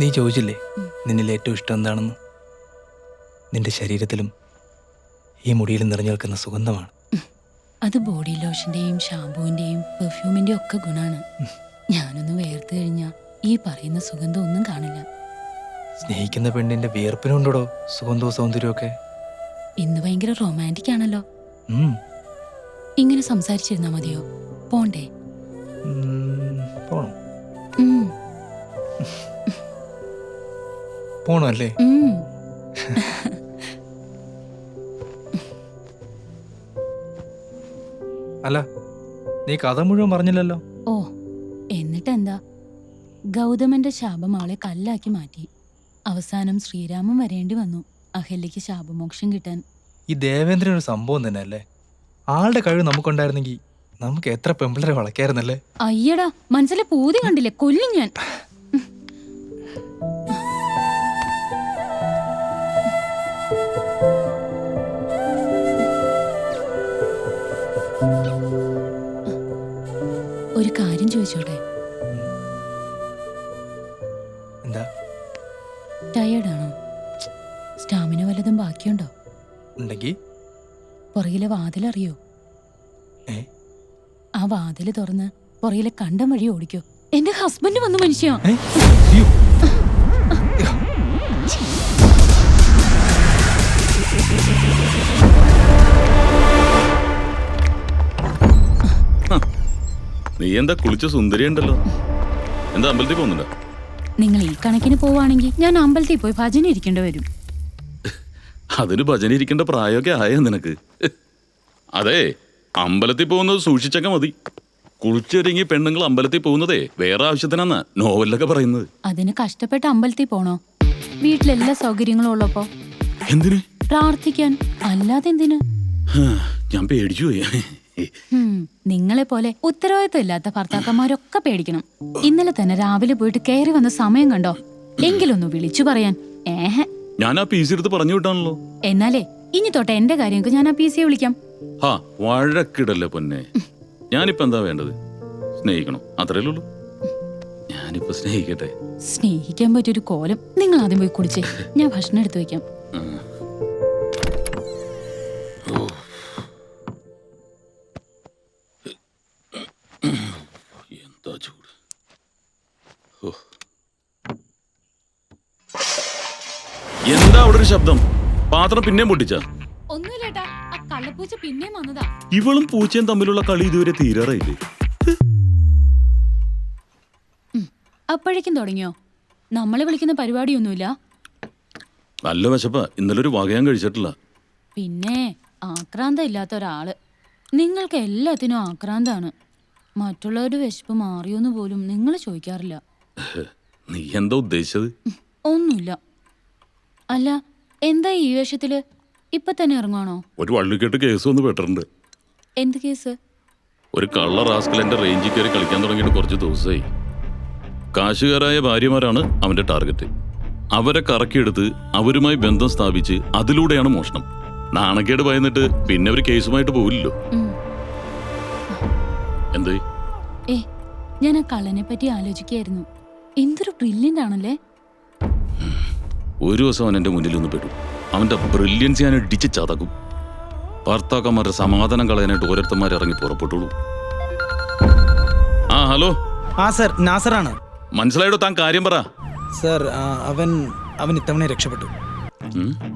നീ ചോദിച്ചില്ലേ നിന്നിൽ ഏറ്റവും ഇഷ്ടം എന്താണെന്ന്? നിന്റെ ശരീരത്തിലും ഈ മുടിയിലും നിറഞ്ഞു നിൽക്കുന്ന സുഗന്ധമാണ്. അത് ബോഡി ലോഷന്റെയും ഷാമ്പുവിന്റെയും പെർഫ്യൂമിന്റെയും ഒക്കെ ഗുണാണ്. ഞാനൊന്ന് വേർത്ത് കഴിഞ്ഞാൽ ഈ പറയുന്ന സുഗന്ധം ഒന്നും കാണില്ല. സ്നേഹിക്കുന്ന പെണ്ണിന്റെ വിയർപ്പിനുണ്ടോ സുഗന്ധവും സൗന്ദര്യമൊക്കെ ഇന്ന് ഭയങ്കര റൊമാന്റിക് ആണല്ലോ. ഇങ്ങനെ സംസാരിച്ചിരുന്നാ മതിയോ? പോണ്ടേ? പോണം. പോണം അല്ലേ. അല്ല നീ കഥ മുഴുവൻ പറഞ്ഞില്ലല്ലോ? ഓ എന്നിട്ട് എന്താ ഗൗതമന്റെ ശാപം അവളെ കല്ലാക്കി മാറ്റി. അവസാനം ശ്രീരാമൻ വരേണ്ടി വന്നു അഹല്യക്ക് ശാപമോക്ഷം കിട്ടാൻ. ഈ ദേവേന്ദ്രൻ ഒരു സംഭവം തന്നെ അല്ലേ ആളുടെ കഴിവ് നമുക്കുണ്ടായിരുന്നെങ്കിൽ നമുക്ക് എത്ര പെമ്പിളരെ വളക്കായിരുന്നല്ലേ അയ്യടാ മനസ്സിലെ പൂതി കണ്ടില്ലേ? കൊല്ലും ഞാൻ. ചോദിച്ചോട്ടെ? എന്താ? ടയേർഡാണോ സ്റ്റാമിന വല്ലതും ബാക്കിയുണ്ടോ? ഉണ്ടെങ്കിൽ പുറകിലെ വാതിലറിയോ ഏ? ആ വാതിൽ തുറന്ന് പുറകിലെ കണ്ടം വഴി ഓടിക്കോ. എന്റെ ഹസ്ബൻഡ് വന്ന മനുഷ്യ. നീ എന്താ കുളിച്ച സുന്ദരിയുണ്ടല്ലോ? എന്താ അമ്പലത്തിൽ പോകുന്നുണ്ടോ? നിങ്ങൾ ഈ കണക്കിന് പോവാണെങ്കിൽ ഞാൻ അമ്പലത്തിൽ പോയി ഭജന ഇരിക്കേണ്ടി വരും. അതിന് ഭജന ഇരിക്കേണ്ട പ്രായമൊക്കെ ആയോ നിനക്ക്. അതെ അമ്പലത്തിൽ പോകുന്നത് സൂക്ഷിച്ചൊക്കെ മതി. കുളിച്ചൊരുങ്ങി പെണ്ണുങ്ങൾ അമ്പലത്തിൽ പോകുന്നതേ വേറെ ആവശ്യത്തിനാന്നാ നോവലൊക്കെ പറയുന്നത്. അതിന് കഷ്ടപ്പെട്ട് അമ്പലത്തിൽ പോണോ? വീട്ടിലെല്ലാ സൗകര്യങ്ങളും ഉള്ളപ്പോ? എന്തിന്? പ്രാർത്ഥിക്കാൻ അല്ലാതെ എന്തിന് ഞാൻ പേടിച്ചു പോയി. നിങ്ങളെ പോലെ ഉത്തരവാദിത്വം ഇല്ലാത്ത ഭർത്താക്കന്മാരൊക്കെ പേടിക്കണം. ഇന്നലെ തന്നെ രാവിലെ പോയിട്ട് കയറി വന്ന സമയം കണ്ടോ? എങ്കിലൊന്ന് വിളിച്ചു പറയാൻ. ഏഹ്? ഞാൻ ആ പീസ് എടുത്ത് പറഞ്ഞു വിട്ടാണല്ലോ. എന്നാലേ ഇനി തൊട്ട് എന്റെ കാര്യങ്ങൾക്ക് ഞാൻ ആ പി സിയെ വിളിക്കാം. ഹാ വഴക്കിടല്ലേ പൊന്നെ. ഞാനിപ്പോ എന്താ വേണ്ടത്? സ്നേഹിക്കണം. അത്രേ ഉള്ളൂ. ഞാനിപ്പോ സ്നേഹിക്കട്ടെ. സ്നേഹിക്കാൻ പറ്റിയൊരു കോലം. നിങ്ങൾ ആദ്യം പോയി കുടിച്ചേ. ഞാൻ ഭക്ഷണം എടുത്തു വെക്കാം പാത്രം പിന്നെയും പൊട്ടിച്ച? ഒന്നുമില്ലേട്ടാ ആ കള്ളപ്പൂച്ച പിന്നെയും വന്നതാ. ഇവളും പൂച്ചയും തമ്മിലുള്ള കളി ഇതുവരെ തീരാറായില്ലേ? അപ്പോഴേക്കും തുടങ്ങിയോ? നമ്മളെ വിളിക്കുന്ന പരിപാടിയൊന്നുമില്ല? നല്ല വിശപ്പ ഇന്നലെ ഒരു വകയാൻ കഴിച്ചിട്ടില്ല. പിന്നെ ആക്രാന്തം ഇല്ലാത്ത ഒരാൾ. നിങ്ങൾക്ക് എല്ലാത്തിനും ആക്രാന്താണ്. മറ്റുള്ളവരുടെ വിശപ്പ് മാറിയോന്ന് പോലും നിങ്ങൾ ചോദിക്കാറില്ല. നീ എന്താ ഉദ്ദേശിച്ചത്? ഒന്നുമില്ല. അല്ല എന്താ ഈ വേഷത്തിൽ? ഇപ്പൊ തന്നെ ഇറങ്ങുവാണോ? ഒരു വള്ളിക്കെട്ട് കേസ് ഒന്ന് പെട്ടിട്ടുണ്ട്. എന്ത് കേസ്? ഒരു കള്ള റാസ്കൽ എന്റെ റേഞ്ചിൽ കയറി കളിക്കാൻ തുടങ്ങിയിട്ട് കുറച്ച് ദിവസമായി. കാശുകാരായ ഭാര്യമാരാണ് അവന്റെ ടാർഗറ്റ്. അവരെ കറക്കിയെടുത്ത് അവരുമായി ബന്ധം സ്ഥാപിച്ച് അതിലൂടെയാണ് മോഷണം. നാണക്കേട് ഭയന്നിട്ട് പിന്നെ ഒരു കേസുമായിട്ട് പോവില്ലല്ലോ. എന്തേ? ഏ ഞാൻ ആ കള്ളനെ പറ്റി ആലോചിക്കായിരുന്നു. എന്തൊരു ബ്രില്യന്റ് ആണല്ലേ? ഒരു ദിവസം അവൻ എന്റെ മുന്നിൽ ഒന്ന് പെടും. അവന്റെ ബ്രില്യൻസ് ഞാൻ ഇടിച്ച് ചതക്കും ഭർത്താക്കന്മാരുടെ സമാധാനം കളയാനായിട്ട് ഓരോരുത്തന്മാർ ഇറങ്ങി പുറപ്പെട്ടുള്ളൂ ആ ഹലോ? ആ സർ നാസറാണ്. മനസ്സിലായിട്ടോ താൻ കാര്യം പറ. സർ അവൻ അവൻ ഇത്തവണ രക്ഷപ്പെട്ടു?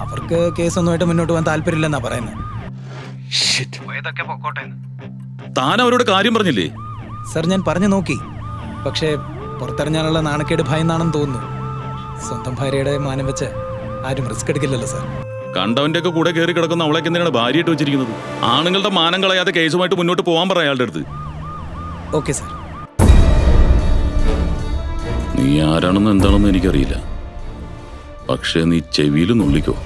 അവർക്ക് കേസൊന്നുമായിട്ട് മുന്നോട്ട് പോകാൻ താല്പര്യമില്ലെന്നാ പറയുന്നത് താൻ അവരോട് കാര്യം പറഞ്ഞില്ലേ? സർ ഞാൻ പറഞ്ഞു നോക്കി. പക്ഷേ പുറത്തിറങ്ങാനുള്ള നാണക്കേട് ഭയന്നാണെന്ന് തോന്നുന്നു. സ്വന്തം ഭാര്യയുടെ മാനം വെച്ച് ആരും റിസ്ക് എടുക്കില്ലല്ലോ സാർ കണ്ടവന്റെ ഒക്കെ കൂടെ കയറി കിടക്കുന്ന അവളെ എന്തിനാണ് ഭാര്യയായിട്ട് വെച്ചിരിക്കുന്നത്? ആണുങ്ങളുടെ മാനം കളയാതെ കേസുമായിട്ട് മുന്നോട്ട് പോകാൻ പറ അയാളുടെ അടുത്ത്. ഓക്കെ സാർ നീ ആരാണെന്ന് എന്താണെന്ന് എനിക്കറിയില്ല. പക്ഷേ നീ ചെവിയിൽ നുള്ളിക്കോ.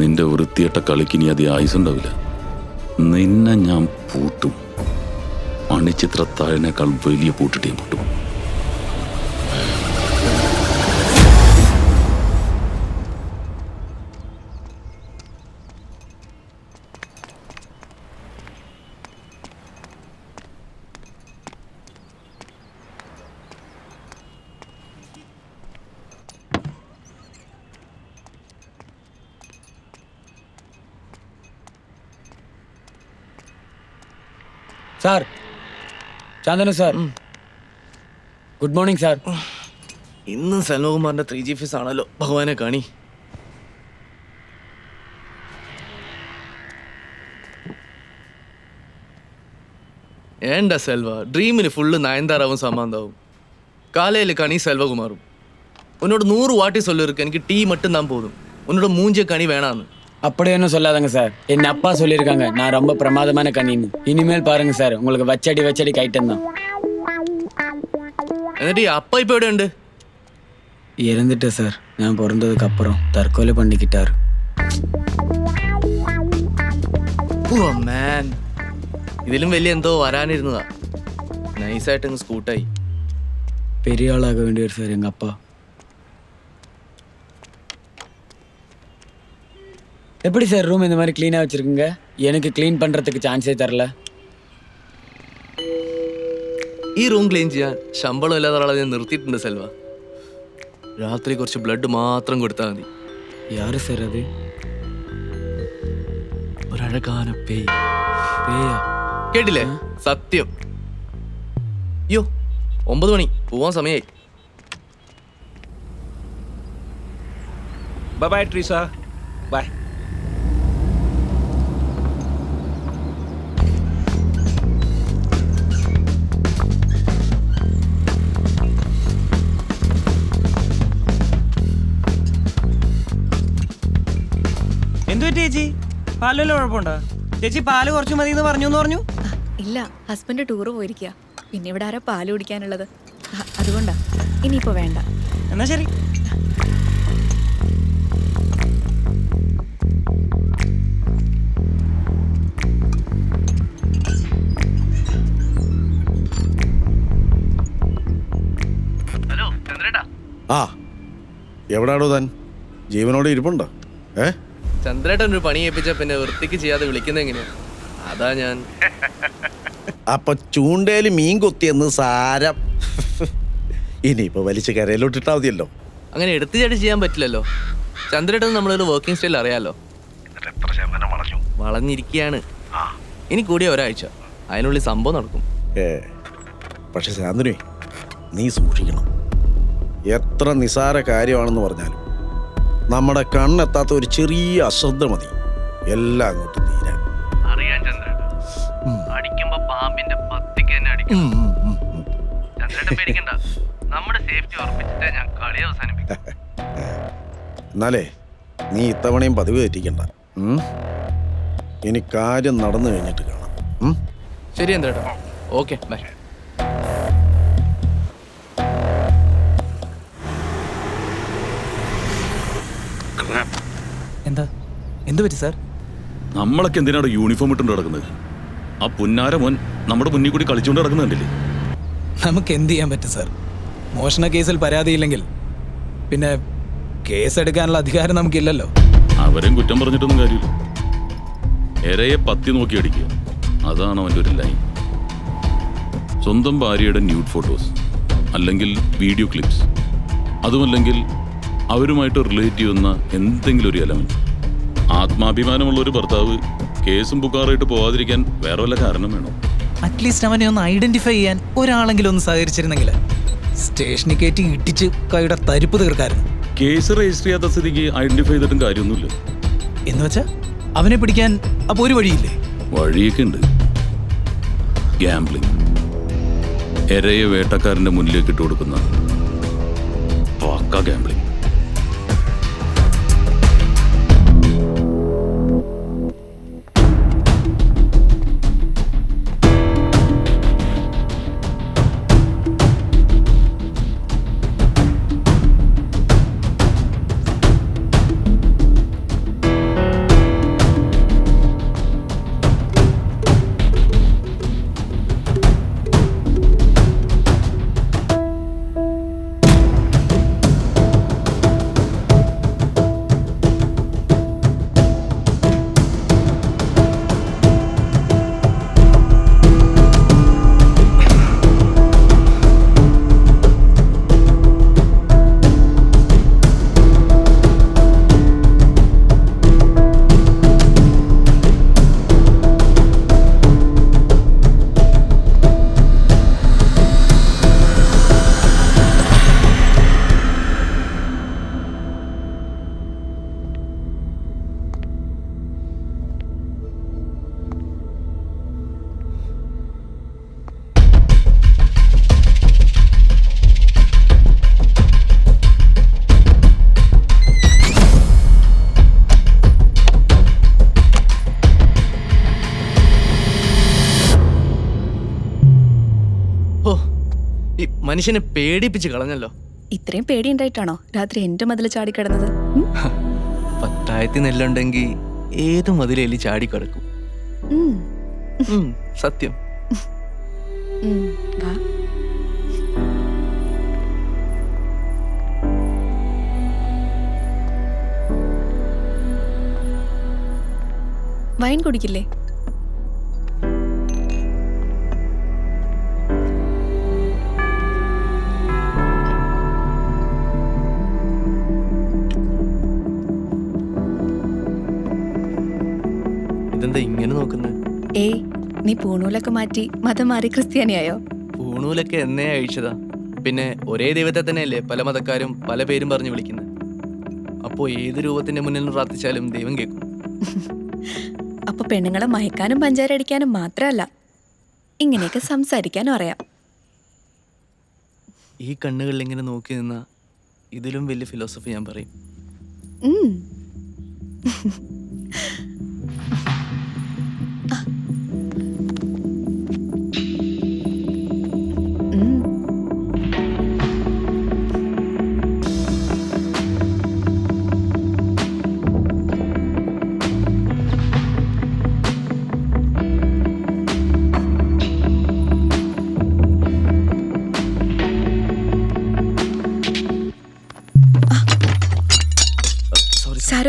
നിന്റെ വൃത്തിയട്ട കളിക്ക് ഇനി അധികം ആയുസുണ്ടാവില്ല നിന്നെ ഞാൻ പൂട്ടും. മണിച്ചിത്രത്താഴിനേക്കാൾ വലിയ പൂട്ടിട്ട് ഞാൻ പൂട്ടും. Sir Shanthanu sir good morning sir ഇന്നും സെൽവകുമാറിന്റെ ത്രീ ജി ഫീസ് ആണല്ലോ ഭഗവാനെ കാണി ഏണ്ട സെൽവ ഡ്രീമിന് ഫുള്ള് നയൻതാറാവും സമാന്താവും കാലയിൽ കണി സെൽവകുമാറും ഉന്നോട് നൂറ് വാട്ടി സൊല്ലിരിക്കും എനിക്ക് ടീ മട്ടും താൻ പോതും ഉന്നോട് മൂഞ്ചിയ കണി വേണാന്ന് அப்படி ஒன்றும் சொல்லாதங்க சார் என் அப்பா சொல்லியிருக்காங்க நான் ரொம்ப பிரமாதமான கண்ணின்னு இனிமேல் பாருங்க சார் உங்களுக்கு வச்சடி வச்சடி கைட்டம் தான் എന്നിട്ട് ഈ അപ്പ ഇപ്പൊ എവിടെ ഉണ്ട് இறந்துட்டேன் சார் நான் பிறந்ததுக்கு அப்புறம் தற்கொலை பண்ணிக்கிட்டாரு മാൻ ഇതിലും വലിയ എന്തോ വരാനിരുന്നതാ നൈസായിട്ട് അങ്ങ് സ്കൂട്ടായി பெரிய ஆளாக வேண்டியவர் சார் எங்கள் அப்பா எப்படி சார் ரூம் இந்த மாதிரி க்ளீனாக வச்சுருக்குங்க எனக்கு க்ளீன் பண்ணுறதுக்கு சான்ஸே தரல ഈ റൂം ക്ലീൻ ചെയ്യാൻ ശമ്പളം ഇല്ലാത്ത ഒരാളെ ഞാൻ നിർത്തിയിട്ടുണ്ട് സെൽവ രാത്രി കുറച്ച് ബ്ലഡ് മാത്രം കൊടുത്താൽ മതി யாரு சார் அது ഒരഴകാന പേയ് பேயா കേട്ടില്ലേ സത്യം അയ്യോ ഒമ്പത് മണി പോവാൻ സമയായി Bye bye, Teresa. Bye. പാൽ ചേച്ചി? പാലിലല്ലോ കുഴപ്പമുണ്ടോ? ചേച്ചി പാൽ കുറച്ച് മതി എന്ന് പറഞ്ഞു. എന്ന് പറഞ്ഞു ഇല്ല ഹസ്ബൻഡ് ടൂറ് പോയിരിക്കുക പിന്നെ ഇവിടെ ആരാ പാൽ കുടിക്കാനുള്ളത്? അതുകൊണ്ടാ. ഇനിയിപ്പോ വേണ്ട. എന്നാ ശരി. ഹലോ ചന്ദ്രേട്ടാ ആ എവിടാടോ താൻ? ജീവനോടെ ഇരിപ്പുണ്ടോ? ഏ? ചന്ദ്രേട്ടൻ ഒരു പണി ഏൽപ്പിച്ച പിന്നെ വൃത്തിക്ക് ചെയ്യാതെ വിളിക്കുന്ന എങ്ങനെയാ? അതാ ഞാൻ. അപ്പൊ ചൂണ്ടയിൽ മീൻ കൊത്തിയെന്ന് സാരം. ഇനിയിപ്പോ വലിച്ച് കരയിലോട്ടിട്ടാ മതിയല്ലോ. അങ്ങനെ എടുത്തു ചാടി ചെയ്യാൻ പറ്റില്ലല്ലോ. ചന്ദ്രേട്ടൻ നമ്മളൊരു വർക്കിംഗ് സ്റ്റൈൽ അറിയാലോ? വളഞ്ഞിരിക്കുകയാണ് ഇനി കൂടിയ ഒരാഴ്ച. അതിനുള്ളിൽ സംഭവം നടക്കും. ഏ പക്ഷെ ശാന്തനുവേ നീ സൂക്ഷിക്കണം. എത്ര നിസാര കാര്യമാണെന്ന് പറഞ്ഞാലും നമ്മുടെ കണ്ണെത്താത്ത ഒരു ചെറിയ അശ്രദ്ധ മതി. എല്ലാം അങ്ങോട്ട് തീരാൻ. അറിയാൻ ചന്ദ്രേട്ടൻ അടിക്കുമ്പോ പാമ്പിന്റെ പത്തിക്ക് തന്നെ അടിക്കും. പേടിക്കണ്ട നമ്മുടെ സേഫ്റ്റി ഉറപ്പിച്ചിട്ട് ഞാൻ കളി അവസാനിപ്പിക്കാം. എന്നാലേ നീ ഇത്തവണയും പതിവ് തെറ്റിക്കണ്ട. ഇനി കാര്യം നടന്നു കഴിഞ്ഞിട്ട് കാണാം. ശരി എന്താ ഓക്കെ ബൈ. എന്ത് പറ്റി സാർ? നമ്മളൊക്കെ എന്തിനാണ് യൂണിഫോം ഇട്ടുകൊണ്ട് നടക്കുന്നത്? ആ പുന്നാര മോൻ നമ്മുടെ മുന്നിൽ കൂടി കളിച്ചുകൊണ്ട് നടക്കുന്നുണ്ടല്ലേ? നമുക്ക് എന്ത് ചെയ്യാൻ പറ്റും സാർ? മോഷണ കേസിൽ പരാതിയില്ലെങ്കിൽ പിന്നെ കേസെടുക്കാനുള്ള അധികാരം നമുക്കില്ലല്ലോ. അവരും കുറ്റം പറഞ്ഞിട്ടൊന്നും കാര്യമില്ല. എരയെ പത്തി നോക്കി അടിക്കുക. അതാണ് അവന്റെ ഒരു ലൈൻ സ്വന്തം ഭാര്യയുടെ ന്യൂഡ് ഫോട്ടോസ് അല്ലെങ്കിൽ വീഡിയോ ക്ലിപ്സ് അതുമല്ലെങ്കിൽ അവരുമായിട്ട് റിലേറ്റ് ചെയ്യുന്ന എന്തെങ്കിലും ഒരു എലമെന്റ്. ആത്മാഭിമാനമുള്ള ഒരു ഭർത്താവ് കേസും പുക്കാറായിട്ട് പോവാതിരിക്കാൻ വേറെ വല്ല കാരണം വേണോ? അറ്റ്ലീസ്റ്റ് അവനെ ഒന്ന് ഐഡന്റിഫൈ ചെയ്യാൻ ഒരാളെങ്കിലും ഒന്ന് സഹകരിച്ചിരുന്നെങ്കിൽ സ്റ്റേഷനിൽ കയറ്റി ഇട്ടിച്ച് കൈയുടെ തരിപ്പ് തീർക്കായിരുന്നു. കേസ് രജിസ്റ്റർ ചെയ്യാത്ത സ്ഥിതിക്ക് ഐഡന്റിഫൈ ചെയ്തിട്ടും കാര്യമൊന്നുമില്ല. എന്ന് വെച്ചാ അവനെ പിടിക്കാൻ അപ്പൊ ഒരു വഴിയില്ലേ? വഴിയൊക്കെ ഉണ്ട്. ഗാംബ്ലിംഗ് എരയെ വേട്ടക്കാരന്റെ മുന്നിലേക്ക് ഇട്ട് കൊടുക്കുന്ന പക്ക ഗാംബ്ലിംഗ് മനുഷ്യനെ പേടിപ്പിച്ച് കളഞ്ഞല്ലോ. ഇത്രയും പേടിയുണ്ടായിട്ടാണോ രാത്രി എന്റെ മതിൽ ചാടിക്കിടന്നത്? പത്തായത്തി നെല്ലുണ്ടെങ്കിൽ ഏത് മതിലേലി ചാടിക്കിടക്കും സത്യം. വാ. വൈൻ കുടിക്കില്ലേ? ഇതെന്താ ഇങ്ങനെ നോക്കുന്നത് ഏയ് നീ പൂണൂലൊക്കെ മാറ്റി മതം മാറി ക്രിസ്ത്യാനിയായോ? പൂണൂലൊക്കെ എന്നേ അഴിച്ചതാ. പിന്നെ ഒരേ ദൈവത്തെ തന്നെയല്ലേ പല മതക്കാരും പല പേരും പറഞ്ഞു വിളിക്കുന്നത് അപ്പോ ഏത് രൂപത്തിന്റെ മുന്നിൽ പ്രാർത്ഥിച്ചാലും ദൈവം കേൾക്കും അപ്പൊ പെണ്ണുങ്ങളെ മയക്കാനും പഞ്ചാര അടിക്കാനും മാത്രമല്ല ഇങ്ങനെയൊക്കെ സംസാരിക്കാനും അറിയാം. ഈ കണ്ണുകളിൽ ഇങ്ങനെ നോക്കി നിന്ന ഇതിലും വലിയ ഫിലോസഫി ഞാൻ പറയും.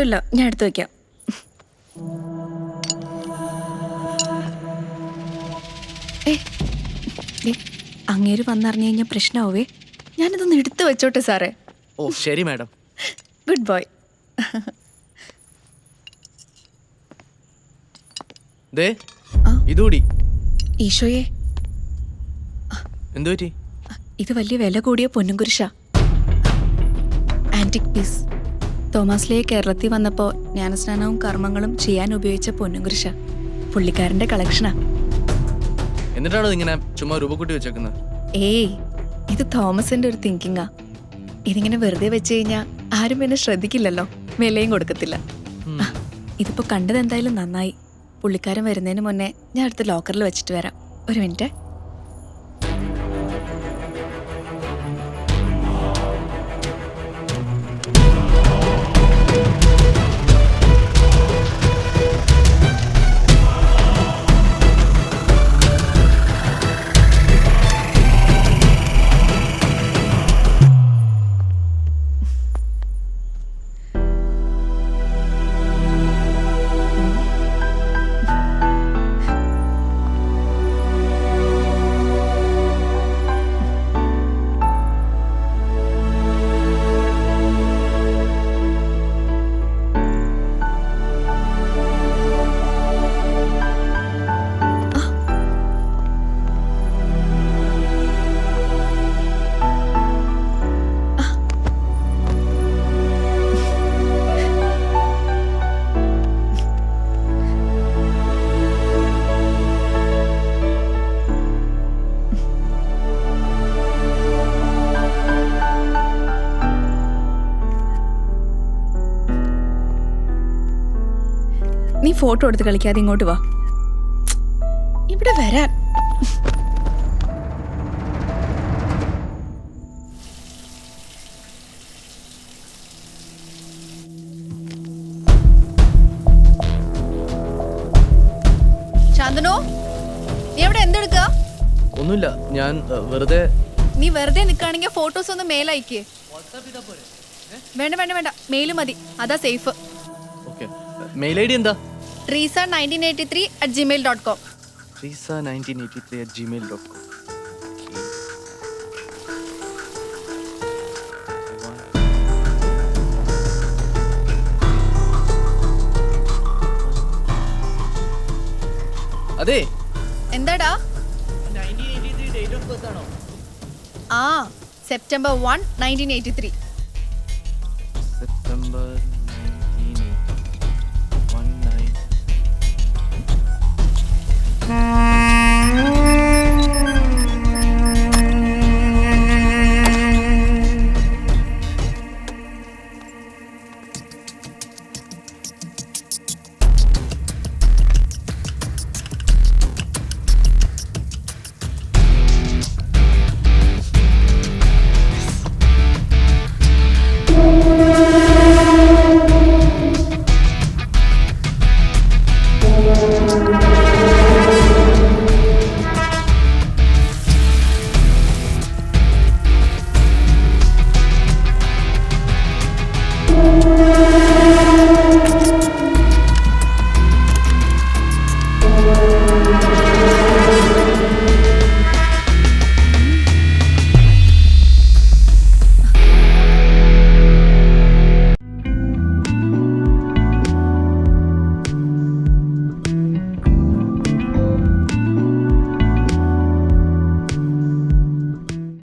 സാരമില്ല ഞാൻ എടുത്തു ദേ, അങ്ങേര് വന്നറിഞ്ഞു കഴിഞ്ഞാൽ പ്രശ്നമാവേ ഞാനിതൊന്ന് എടുത്തു വെച്ചോട്ടെ സാറേ. ഓ ശരി മാഡം. Good boy. ദേ ഈശോയെ. എന്തുപറ്റി? ഇത് വലിയ വില കൂടിയ പൊന്നും കുരിശാ. ആന്റിക് പീസ് തോമസ് ലേ കേരളത്തിൽ വന്നപ്പോൾ ജ്ഞാനസ്നാനവും കർമ്മങ്ങളും ചെയ്യാൻ ഉപയോഗിച്ച പൊന്നുംകൃഷ പുള്ളിക്കാരന്റെ കളക്ഷനാ. എന്നിട്ടാണോ ഇങ്ങനെ ചുമ്മാ രൂപക്കുട്ടി വെച്ചേക്കുന്നത് ഏയ് ഇത് തോമസിന്റെ ഒരു തിങ്കിങ്ങാ ഇതിങ്ങനെ വെറുതെ വെച്ച് കഴിഞ്ഞാൽ ആരും എന്നെ ശ്രദ്ധിക്കില്ലല്ലോ. വിലയും കൊടുക്കത്തില്ല. ഇതിപ്പോ കണ്ടത് എന്തായാലും നന്നായി. പുള്ളിക്കാരൻ വരുന്നതിന് മുന്നേ ഞാൻ അടുത്ത ലോക്കറിൽ വെച്ചിട്ട് വരാം. ഒരു മിനിറ്റ്. ഫോട്ടോ എടുത്ത് കളിക്കാതെ ഇങ്ങോട്ട് വാ. ഇവിടെ വരാൻ. ശാന്തനു നീ എവിടെ എന്തെടുക്ക? ഒന്നുമില്ല ഞാൻ വെറുതെ നീ വെറുതെ നിൽക്കുകയാണെങ്കിൽ ഫോട്ടോസ് ഒന്ന് മേലയക്ക്. വേണ്ട വേണ്ട വേണ്ട. മെയിൽ മതി. അതാ സേഫ്. മെയിൽ ഐ ഡി എന്താ? Treesa nineteen eighty three at Gmail dot com Reeza nineteen eighty three at Gmail dot com അതെ. എന്താടാ? ആ September one nineteen eighty three